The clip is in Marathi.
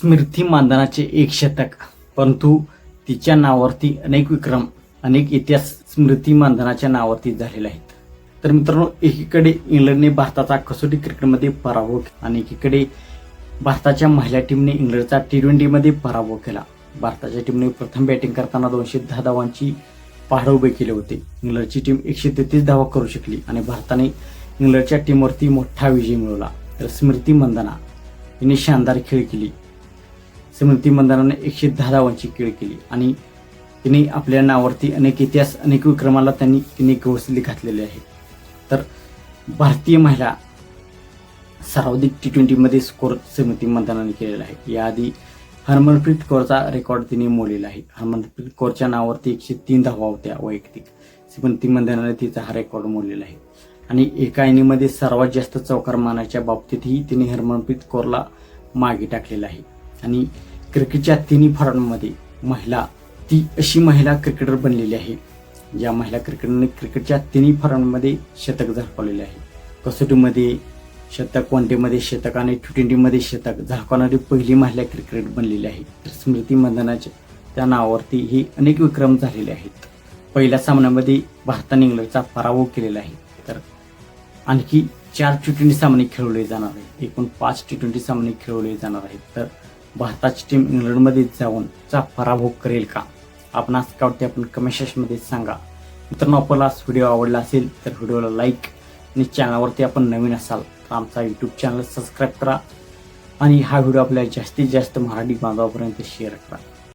स्मृती मानधनाचे एक शतक परंतु तिच्या नावावरती अनेक विक्रम अनेक इतिहास स्मृती मानधनाच्या नावावरती झालेले आहेत. तर मित्रांनो एकीकडे इंग्लंडने भारताचा कसोटी क्रिकेटमध्ये पराभव केला आणि एकीकडे भारताच्या महिला टीमने इंग्लंडचा टी ट्वेंटीमध्ये पराभव केला. भारताच्या टीमने प्रथम बॅटिंग करताना दोनशे दहा धावांची पहाड उभे केले होते. इंग्लंडची टीम एकशे तेहतीस धावा करू शकली आणि भारताने इंग्लंडच्या टीमवरती मोठा विजय मिळवला. तर स्मृती मंदना हिने शानदार खेळ केली. स्मृती मंदनाने एकशे दहा धावांची खेळ केली. आणि तिने आपल्या नावावरती अनेक इतिहास अनेक विक्रमाला त्यांनी तिने गवसली घातलेली आहे. तर भारतीय महिला सर्वाधिक टी ट्वेंटीमध्ये स्कोर स्मृती मंदानाने केलेला आहे. याआधी हरमनप्रीत कौरचा रेकॉर्ड तिने मोडलेला आहे. हरमनप्रीत कौरच्या नावावरती एकशे तीन धावा होत्या वैयक्तिक. स्मृती मंदनाने तिचा हा रेकॉर्ड मोडलेला आहे. आणि एका इनिंगमध्ये सर्वात जास्त चौकार मानाच्या बाबतीतही तिने हरमनप्रीत कौरला मागे टाकलेला आहे. आणि क्रिकेटच्या तिन्ही फॉर्ममध्ये महिला ती अशी महिला क्रिकेटर बनलेली आहे. ज्या महिला क्रिकेटरने क्रिकेटच्या तिन्ही फॉर्ममध्ये शतक झळकावलेले आहे. कसोटीमध्ये शतक वन डेमध्ये शतक आणि टी ट्वेंटीमध्ये शतक झळकावणारी पहिली महिला क्रिकेटर बनलेली आहे. तर स्मृती मंदनाच्या त्या नावावरती ही अनेक विक्रम झालेले आहेत. पहिल्या सामन्यामध्ये भारताने इंग्लंडचा पराभव केलेला आहे. तर आणखी चार टी ट्वेंटी सामने खेळवले जाणार आहेत. एकूण पाच टी ट्वेंटी सामने खेळवले जाणार आहेत. तर भारताची टीम इंग्लंडमध्ये जाऊन चा पराभव करेल का? आपण आज काय वाटते आपण कमेंट सेक्शनमध्ये सांगा. मित्रांनो आपल्याला व्हिडिओ आवडला असेल तर व्हिडिओला लाईक आणि चॅनलवरती आपण नवीन असाल तर आमचा यूट्यूब चॅनल सबस्क्राईब करा. आणि हा व्हिडिओ आपल्या जास्तीत जास्त मराठी बांधवापर्यंत शेअर करा.